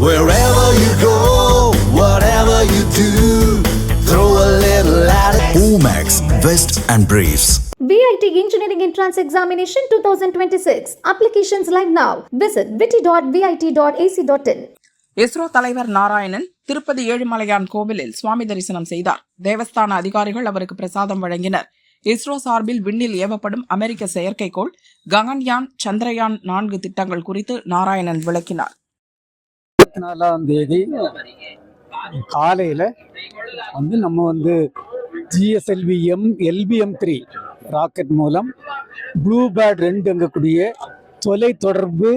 Wherever you go, whatever you do, throw a little attitude. Omax, Vest and Briefs. VIT Engineering Entrance Examination 2026. Applications live now. Visit vit.vit.ac.in. ISRO தலைவர் நாராயணன் திருப்பதி ஏழுமலையான் கோவிலில் சுவாமி தரிசனம் செய்தார் தேவஸ்தான அதிகாரிகள் அவருக்கு பிரசாதம் வழங்கினர் இஸ்ரோ சார்பில் விண்ணில் ஏவப்படும் அமெரிக்க செயற்கைக்கோள் ககன்யான் சந்திரயான் நான்கு திட்டங்கள் குறித்து நாராயணன் விளக்கினார் இருபத்தி நாலாம் தேதி காலையில் வந்து நம்ம வந்து ஜிஎஸ்எல்விஎம் எல்பிஎம் த்ரீ ராக்கெட் மூலம் ப்ளூ பேர்ட் ரெண்டுங்கக்கூடிய தொலைத்தொடர்பு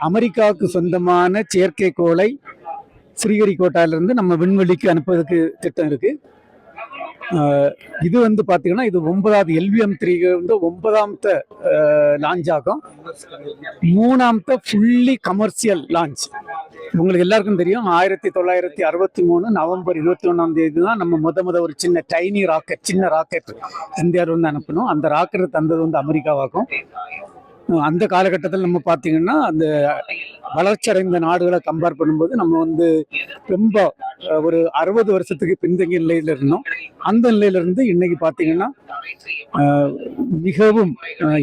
அமெரிக்காவுக்கு சொந்தமான செயற்கைக்கோளை ஸ்ரீஹரிகோட்டாவிலிருந்து நம்ம விண்வெளிக்கு அனுப்புவதற்கு திட்டம் இருக்குது இது வந்து பார்த்தீங்கன்னா இது ஒன்பதாவது எல்விஎம் த்ரீ வந்து ஒன்பதாமத்த லான்ச் ஆகும். மூணாமத்த ஃபுல்லி கமர்ஷியல் லான்ச் உங்களுக்கு எல்லாருக்கும் தெரியும் ஆயிரத்தி தொள்ளாயிரத்தி அறுபத்தி மூணு நவம்பர் இருபத்தி ஒன்றாம் தேதி தான் நம்ம முத முத ஒரு சின்ன டைனி ராக்கெட் சின்ன ராக்கெட் இந்தியாவில் வந்து அனுப்பணும் அந்த ராக்கெட் தந்தது வந்து அமெரிக்காவாகும். அந்த காலகட்டத்தில் நம்ம பார்த்தீங்கன்னா அந்த வளர்ச்சியடைந்த நாடுகளை கம்பேர் பண்ணும்போது நம்ம வந்து ரொம்ப ஒரு அறுபது வருஷத்துக்கு பின்தங்கிய நிலையில இருந்தோம். அந்த நிலையிலிருந்து இன்னைக்கு பார்த்தீங்கன்னா மிகவும்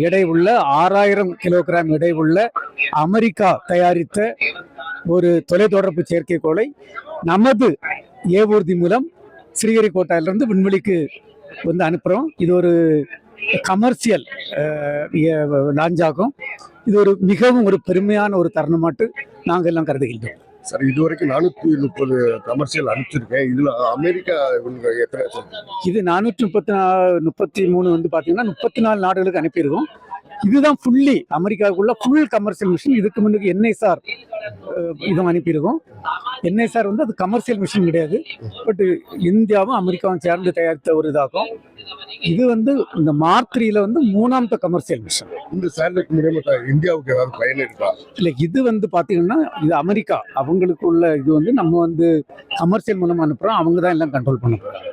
எடை உள்ள ஆறாயிரம் கிலோகிராம் எடை உள்ள அமெரிக்கா தயாரித்த ஒரு தொலைத்தொடர்பு செயற்கைக்கோளை நமது ஏவூர்தி மூலம் ஸ்ரீஹரிகோட்டாவிலிருந்து விண்வெளிக்கு வந்து அனுப்புகிறோம் இது ஒரு கமர்ஷியல் லான்ச் ஆகும். இது ஒரு மிகவும் ஒரு பெருமையான ஒரு தருணமாட்டு நாங்கள் எல்லாம் கருதுகின்றோம். சார் இது வரைக்கும் நானூத்தி முப்பது கமர்ஷியல் அனுப்பிச்சிருக்கேன். இதுல அமெரிக்கா எத்தனை? இது நானூற்றி முப்பத்தி நா முப்பத்தி மூணு வந்து பார்த்தீங்கன்னா முப்பத்தி நாலு நாடுகளுக்கு அனுப்பியிருக்கோம். இதுதான் ஃபுல்லி அமெரிக்காவுக்குள்ள ஃபுல் கமர்ஷியல் மிஷின் இதுக்கு முன்னுக்கு என்ஐசார் இதுவும் அனுப்பியிருக்கோம். என்ஐசார் வந்து அது கமர்ஷியல் மிஷின் கிடையாது. பட் இந்தியாவும் அமெரிக்காவும் சேர்ந்து தயாரித்த ஒரு இதாகும். இது வந்து இந்த மார்க்ரியில வந்து மூணாமத்த கமர்ஷியல் மிஷின் இந்த சேட்டலைட் மூலியமா இந்தியாவுக்கு ஏதாவது பயன் இருக்கா இல்லை இது வந்து பார்த்தீங்கன்னா இது அமெரிக்கா. அவங்களுக்கு உள்ள இது வந்து நம்ம வந்து கமர்ஷியல் மூலமா அனுப்புறோம். அவங்க தான் எல்லாம் கண்ட்ரோல் பண்ண போறாங்க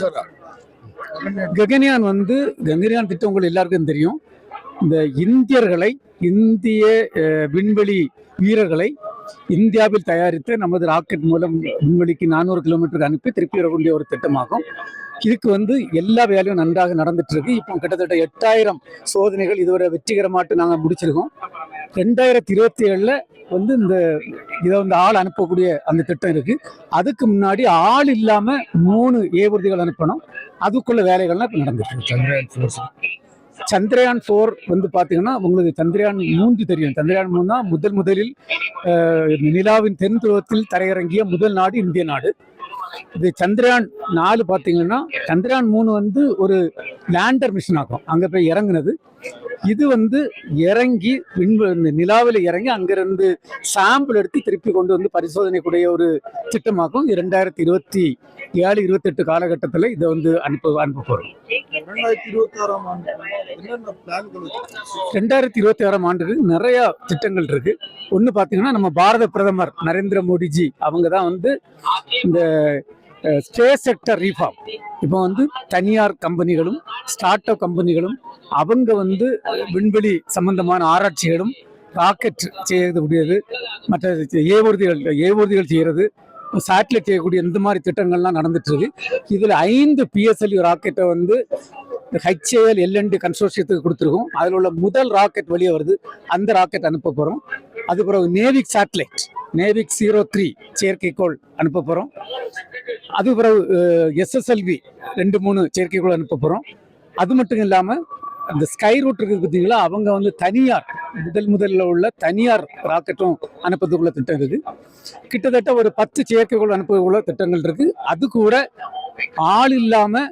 சார் ககன்யான் வந்து ககன்யான் திட்டம் உங்களுக்கு எல்லாருக்கும் தெரியும். இந்த இந்தியர்களை இந்திய விண்வெளி வீரர்களை இந்தியாவில் தயாரித்து நமது ராக்கெட் மூலம் விண்வெளிக்கு நானூறு கிலோமீட்டருக்கு அனுப்பி திருப்பி வரக்கூடிய ஒரு திட்டமாகும். இதுக்கு வந்து எல்லா வேலையும் நன்றாக நடந்துட்டு இருக்கு இப்போ கிட்டத்தட்ட எட்டாயிரம் சோதனைகள் இதுவரை வெற்றிகரமாட்டு நாங்கள் முடிச்சிருக்கோம். ரெண்டாயிரத்தி இருபத்தி ஏழில் வந்து இந்த இதை வந்து ஆள் அனுப்பக்கூடிய அந்த திட்டம் இருக்கு. அதுக்கு முன்னாடி ஆள் இல்லாம மூணு ஏவூர்திகள் அனுப்பணும். அதுக்குள்ள வேலைகள்லாம் இப்போ நடந்துட்டு இருக்கு சந்திரயான் ஃபோர் வந்து பார்த்தீங்கன்னா உங்களுக்கு சந்திரயான் மூன்று தெரியும். சந்திரயான் மூணு தான் முதல் முதலில் நிலாவின் தென் துருவத்தில் தரையிறங்கிய முதல் நாடு இந்திய நாடு. இது சந்திரயான் நாலு பார்த்தீங்கன்னா சந்திரயான் மூணு வந்து ஒரு லேண்டர் மிஷின் ஆகும். அங்கே போய் இறங்குனது. இது வந்து இறங்கி விண்வெ இந்த நிலாவில் இறங்கி அங்கிருந்து சாம்பிள் எடுத்து திருப்பி கொண்டு வந்து பரிசோதனைக்குடைய ஒரு திட்டமாகும் இது ரெண்டாயிரத்தி இருபத்தி ஏழு இருபத்தெட்டு காலகட்டத்தில் இதை வந்து அனுப்ப அனுப்ப போகிறோம் ரெண்டாயிரத்தி இருபத்தி ஆறாம் ஆண்டு நிறைய திட்டங்கள் இருக்கு. ஒன்று பார்த்தீங்கன்னா நம்ம பாரத பிரதமர் நரேந்திர மோடிஜி அவங்க தான் வந்து இந்த ஸ்பேஸ் செக்டர் ரீஃபார்ம் இப்போ வந்து தனியார் கம்பெனிகளும் ஸ்டார்ட் அப் கம்பெனிகளும் அவங்க வந்து விண்வெளி சம்பந்தமான ஆராய்ச்சிகளும் ராக்கெட் செய்யக்கூடியது மற்ற ஏவூர்திகள் ஏவூர்திகள் செய்கிறது சேட்டலைட் செய்யக்கூடிய இந்த மாதிரி திட்டங்கள்லாம் நடந்துட்டு இருக்கு. இதில் ஐந்து பிஎஸ்எல்யூ ராக்கெட்டை வந்து ஹெச்ஏஎல் எல்என்டி கன்சோர்ஷியத்துக்கு கொடுத்துருக்கோம். அதில் உள்ள முதல் ராக்கெட் வெளியே வருது. அந்த ராக்கெட் அனுப்ப போகிறோம் அது பிறகு NavIC satellite NavIC zero three செயற்கைக்கோள் அனுப்ப போகிறோம் அது பிறகு எஸ்எஸ்எல்வி ரெண்டு மூணு செயற்கைக்கோள் அனுப்ப போகிறோம் அது மட்டும் இல்லாமல் அந்த ஸ்கை ரூட் இருக்கு பார்த்தீங்களா அவங்க வந்து தனியார் முதல் முதல்ல உள்ள தனியார் ராக்கெட்டும் அனுப்புறதுக்குள்ள திட்டம் இருக்கு கிட்டத்தட்ட ஒரு பத்து செயற்கைக்குள் அனுப்புவதுக்குள்ள திட்டங்கள் இருக்கு அது கூட ஆள் இல்லாமல்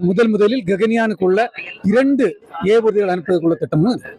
முதல் முதலில் ககனியானுக்குள்ள இரண்டு ஏவூர்திகள் அனுப்புவதற்குள்ள திட்டமும் இருக்கு.